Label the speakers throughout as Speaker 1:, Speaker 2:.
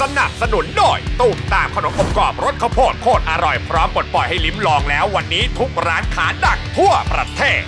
Speaker 1: สนับสนุนโดยตู้มตามขนมอบกรอบรสข้าวโพดโคตรอร่อยพร้อมปลดปล่อยให้ลิ้มลองแล้ววันนี้ทุกร้านขาดักทั่วประเทศ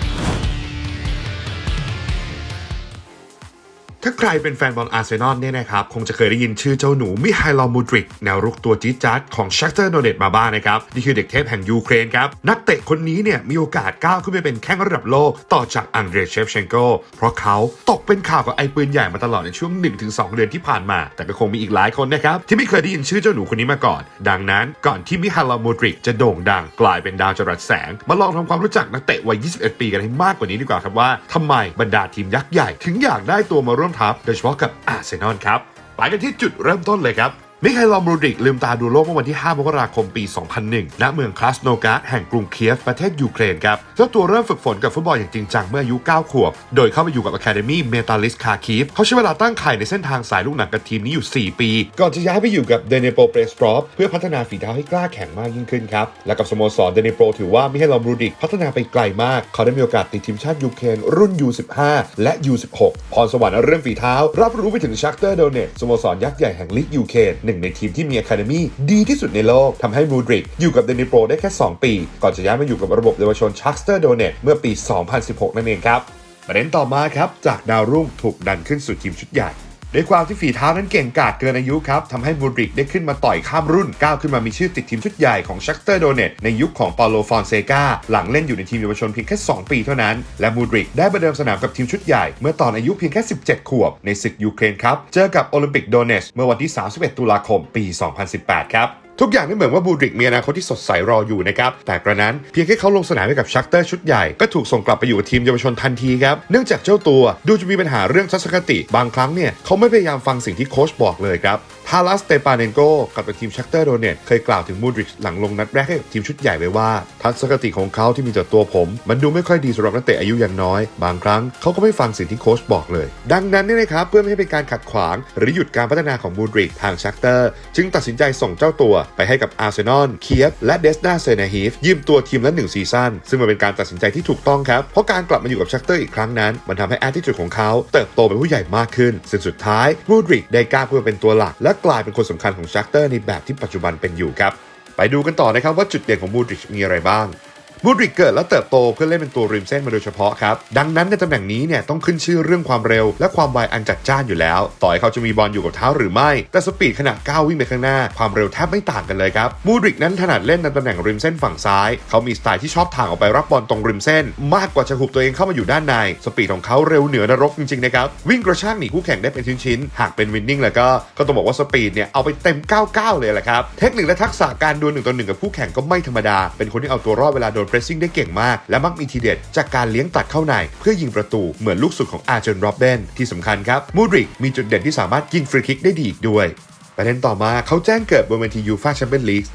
Speaker 2: ถ้าใครเป็นแฟนบอลอาร์เซนอลเนี่ยนะครับ คงจะเคยได้ยินชื่อเจ้าหนูมิไฮลอมูดริก แนวรุกตัวจี๊ดจ๊าดของชักเตอร์โนเนตมาบ้างนะครับ นี่คือเด็กเทพแห่งยูเครนครับ นักเตะคนนี้เนี่ยมีโอกาสก้าวขึ้นไปเป็นแข้งระดับโลก ต่อจากอังเดรเชฟเชนโกเพราะเขาตกเป็นข่าวกับไอ้ปืนใหญ่มาตลอดในช่วง 1-2 เดือนที่ผ่านมา แต่ก็คงมีอีกหลายคนนะครับที่ไม่เคยได้ยินชื่อเจ้าหนูคนนี้มาก่อน ดังนั้นก่อนที่มิไฮลอมูดริกจะโด่งดังกลายเป็นดาวจรัสแสง มาลองทำความรู้จักนักเตะวัย 21 ปีกันให้มากกว่านี้ดีกว่าครับว่าทำไมบรรดาทีมยักษ์ใหญ่ถึงอยากได้ตัวมาร่วมทัพโดยเฉพาะกับอาร์เซนอลครับไปกันที่จุดเริ่มต้นเลยครับ มิคาลอมรูดิกลืมตาดูโลกเมื่อวันที่ 5 มกราคม ปี 2001 ณ เมืองคลาสโนการ์ดแห่งกรุงเคียฟ ประเทศยูเครนครับ เจ้าตัวเริ่มฝึกฝนกับฟุตบอลอย่างจริงจังเมื่ออายุ 9 ขวบ โดยเข้าไปอยู่กับ Academy m e t a l i s t คาคีฟเขาใช้เวลาตั้งไข่ในเส้นทางสายลูกหนังกับทีมนี้อยู่ 4 ปี ก่อนจะย้ายไปอยู่กับเดเนโปเปรสปรอฟเพื่อพัฒนาฝีเท้าให้กล้าแข็งมากยิ่งขึ้นครับ และกับสโมสรเดเนโปถือว่ามิคาลอมรูดิกพัฒนาไปไกลมาก เขาได้มีโอกาสติดทีมชาติยูเครนรุ่น U15 และ U16 พรสวรรค์เรื่องฝีเท้ารับรู้ไปถึงชักเตอร์โดเนตสโมสรยักษ์ใหญ่แห่งลีกยูเครนนึ่งในทีมที่มี Academy ดีที่สุดในโลกทำให้มูดริกอยู่กับเดนิโปรได้แค่ 2 ปี ก่อนจะย้ายมาอยู่กับระบบเยาวชนชักสเตอร์โดเนตเมื่อปี 2016 นั่นเองครับประเด็นต่อมาครับ จากดาวรุ่งถูกดันขึ้นสู่ทีมชุดใหญ่ ด้วยความที่ฝีเท้านั้นเก่งกาจเกินอายุครับทำให้มูดริกได้ขึ้นมาต่อยข้ามรุ่นก้าวขึ้นมามีชื่อติดทีมชุดใหญ่ของชักเตอร์โดเนตในยุคของปาโลฟอนเซกาหลังเล่นอยู่ในทีมเยาวชนเพียงแค่ 2 ปีเท่านั้น และมูดริกได้ประเดิมสนามกับทีมชุดใหญ่ เมื่อตอนอายุเพียงแค่ 17 ขวบ ในศึกยูเครนครับ เจอกับโอลิมปิกโดเนสเมื่อวันที่ 31 ตุลาคม ปี 2018 ครับ ทุกอย่างไม่เหมือนว่าบูดริกมีอนาคตที่สดใสรออยู่นะครับ แต่กระนั้นเพียงแค่เขาลงสนามให้กับชักเตอร์ชุดใหญ่ก็ถูกส่งกลับไปอยู่กับทีมเยาวชนทันทีครับ เนื่องจากเจ้าตัวดูจะมีปัญหาเรื่องทัศนคติ บางครั้งเนี่ยเขาไม่พยายามฟังสิ่งที่โค้ชบอกเลยครับาลัสเตปาเนนโกกับทีมชักเตอร์โดเนตเคยกล่าวถึงมูดริกหลังลงนัดแรกให้กับทีมชุดใหญ่ไว้ว่า ทัศนคติของเขาที่มีต่อตัวผม มันดูไม่ค่อยดีสำหรับนักเตะอายุยังน้อย บางครั้งเขาก็ไม่ฟังสิ่งที่โค้ชบอกเลย ดังนั้นเนี่ยนะครับเพื่อไม่ให้เป็นการขัดขวาง หรือหยุดการพัฒนาของมูดริกทางชักเตอร์ จึงตัดสินใจส่งเจ้าตัวไปให้กับอาร์เซนอลเคียฟและเดสนาเซนาฮีฟยืมตัวทีมละหนึ่งซีซั่นซึ่งมันเป็นการตัดสินใจที่ถูกต้องครับเพราะการกลับมาอยู่กับชักเตอร์อีกครั้งนั้นมันทำให้แอตติจูดของเขาเติบโตเป็นผู้ใหญ่มากขึ้น ซึ่งสุดท้ายมูดริกได้กล้าเพื่อเป็นตัวหลักและกลายเป็นคนสำคัญของชักเตอร์ในแบบที่ปัจจุบันเป็นอยู่ครับ ไปดูกันต่อนะครับว่าจุดเด่นของมูดริชมีอะไรบ้าง มูดริกเกิดและเติบโตเพื่อเล่นเป็นตัวริมเส้นมาโดยเฉพาะครับ ดังนั้นในตำแหน่งนี้เนี่ยต้องขึ้นชื่อเรื่องความเร็ว และความไวอันจัดจ้านอยู่แล้ว ต่อให้เขาจะมีบอลอยู่กับเท้าหรือไม่ แต่สปีดขณะก้าววิ่งไปข้างหน้า ความเร็วแทบไม่ต่างกันเลยครับมูดริกนั้นถนัดเล่นในตำแหน่งริมเส้นฝั่งซ้าย เขามีสไตล์ที่ชอบทางออกไปรับบอลตรงริมเส้น มากกว่าจะหุบตัวเองเข้ามาอยู่ด้านใน สปีดของเขาเร็วเหนือนรกจริงๆนะครับวิ่งกระชากหนีคู่แข่งได้เป็นชิ้นๆหากเป็นวินนิ่งแล้วก็ก็ต้องบอกว่าสปีดเนี่ยเอาไปเต็ม 99 เลยแหละครับเทคนิคและทักษะการดวลหนึ่งต่อหนึ่งกับคู่แข่งก็ไม่ธรรมดาเป็นคนที่เอาตัวรอดเวลาโดนรสซิ่งได้เก่งมาก และมักมีทีเด็ดจากการเลี้ยงตัดเข้าในเพื่อยิงประตูเหมือนลูกสุดของอาร์เจนโรบเบนที่สำคัญครับมูดริกมีจุดเด่นที่สามารถยิงฟรีคิกได้ดีอีกด้วยประเด็นต่อมาเขาแจ้งเกิดบนเวทียูฟาแชมเปี้ยนลีก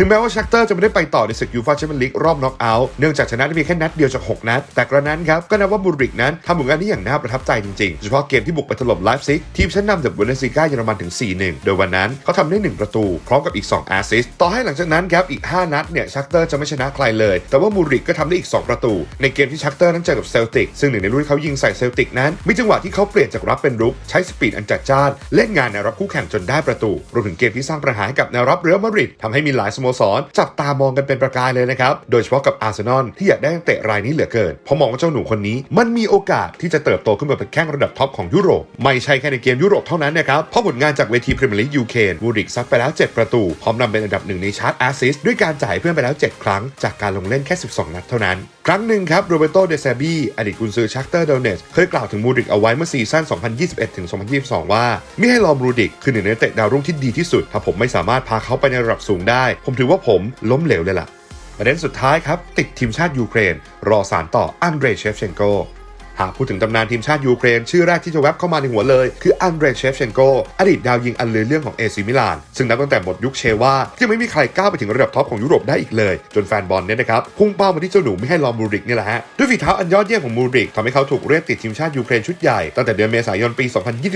Speaker 2: ถึงแม้ว่าชักเตอร์จะไม่ได้ไปต่อในศึกยูฟาแชมเปี้ยนลีกรอบน็อกเอาท์เนื่องจากชนะได้เพียงแค่นัดเดียวจาก 6 นัด แต่กระนั้นครับก็นับว่าบูริกนั้นทำผลงานได้อย่างน่าประทับใจจริงๆโดยเฉพาะเกมที่บุกไปถล่มไลฟ์ซิกทีมชั้นนำจากบุนเดสลิก้าเยอรมันถึง 4-1 โดยวันนั้นเขาทำได้ 1 ประตู พร้อมกับอีก 2 แอสซิสต์ต่อให้หลังจากนั้นครับอีก 5 นัดเนี่ยชักเตอร์จะไม่ชนะใครเลย แต่ว่าบูริกก็ทำได้อีก 2 ประตู ในเกมที่ชักเตอร์นั้นเจอกับเซลติกซึ่งหนึ่งในรุ่นเขายิงใส่เซลติกนั้นมีจังหวะที่เขาเปลี่ยนจากรับเป็นรุกใช้สปีดอันจัดจ้านเล่นงานแนวรับคู่แข่งจนได้ประตูรวมถึงเกมที่สร้างปัญหาให้กับแนวรับเรอัลมาดริดทำให้มีหลายสโมสร จับตามองกันเป็นประกายเลยนะครับ โดยเฉพาะกับอาร์เซนอลที่อยากได้นักเตะรายนี้เหลือเกิน เพราะมองว่าเจ้าหนุ่มคนนี้ มันมีโอกาสที่จะเติบโตขึ้นมาเป็นแข้งระดับท็อปของยุโรป ไม่ใช่แค่ในเกมยุโรปเท่านั้นนะครับ เพราะผลงานจากเวทีพรีเมียร์ลีกยูเครนวูริกซัดไปแล้ว 7 ประตู พร้อมนำเป็นอันดับหนึ่งในชาร์ตแอสซิสด้วยการจ่ายเพื่อนไปแล้ว 7 ครั้ง จากการลงเล่นแค่ 12 นัดเท่านั้น ครั้งหนึ่งครับโรเบโตเดซาบีอดีตกุนซือชักเตอร์เดลเนสเคยกล่าวถึงมูริกเอาไว้เมื่อซีซั่น 2021-2022 ว่ามิให้ลอมรูดิกคือหนึ่งในเตะดาวรุ่งที่ดีที่สุด ถ้าผมไม่สามารถพาเขาไปในระดับสูงได้ ผมถือว่าผมล้มเหลวเลยล่ะประเด็นสุดท้ายครับ ติดทีมชาติยูเครน รอสารต่ออันเดรเชฟเชนโก หากพูดถึงตำนานทีมชาติยูเครน ชื่อแรกที่จะแวบเข้ามาในหัวเลย คืออันเดรเชฟเชนโกอดีตดาวยิงอันลือเรื่องของเอซิมิลาน ซึ่งนับตั้งแต่หมดยุคเชว่ายังไม่มีใครก้าวไปถึงระดับท็อปของยุโรปได้อีกเลย จนแฟนบอลเนี่ยนะครับพุ่งเป้ามาที่เจ้าหนูไม่ให้ลอมมูริกนี่แหละฮะด้วยฝีเท้าอันยอดเยี่ยมของมูริกทำให้เขาถูกเรียกติดทีมชาติยูเครนชุดใหญ่ตั้งแต่เดือนเมษายนปี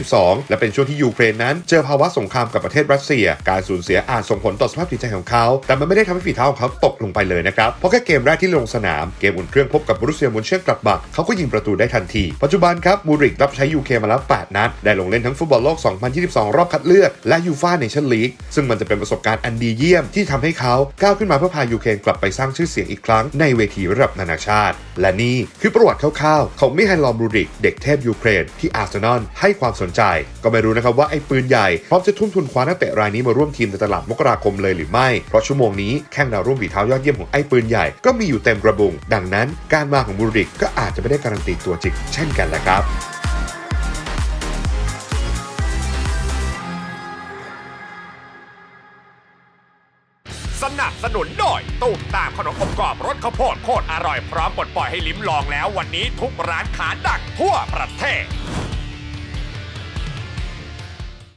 Speaker 2: 2022 และเป็นช่วงที่ยูเครนนั้น เจอภาวะสงครามกับประเทศรัสเซีย การสูญเสียอาจส่งผลต่อสภาพจิตใจของเขา แต่มันไม่ได้ทำให้ฝีเท้าของเขาตกลงไปเลยนะครับเพราะแค่เกมแรกที่ลงสนามเกมอุ่นเครื่องพบกับบรุเซียมุนเช่นกลับบักเขาก็ยิงประตูได้ทันที ปัจจุบันครับมูริกรับใช้ยูเคมาแล้ว 8 นัด ได้ลงเล่นทั้งฟุตบอลโลก 2022 รอบคัดเลือก และยูฟ่าเนชั่นลีก ซึ่งมันจะเป็นประสบการณ์อันดีเยี่ยมที่ทำให้เขาก้าวขึ้นมาเพื่อพายูเครนกลับไปสร้างชื่อเสียงอีกครั้งในเวทีระดับนานาชาติ และนี่คือประวัติคร่าวๆ ของมิไฮลอมูริก เด็กเทพยูเครน ที่อาร์เซนอลให้ความสนใจ ก็ไม่รู้นะครับว่าไอ้ปืนใหญ่พร้อมจะทุ่มทุนคว้านักเตะรายนี้มาร่วมทีมในตลาดมกราคมเลยหรือไม่ เพราะชั่วโมงนี้แข้งดาวรุ่งฝีเท้ายอดเยี่ยมของไอ้ปืนใหญ่ก็มีอยู่เต็มกระบุง ดังนั้นการมาของมูริกก็อาจจะไม่ได้การันตีตัวจิกเช่นกันนะครับ
Speaker 1: สนับสนุนโดยตู้มตามขนมอบกรอบรสข้าวโพดโคตรอร่อยพร้อมปลดปล่อยให้ลิ้มลองแล้ววันนี้ทุกร้านขาดักทั่วประเทศ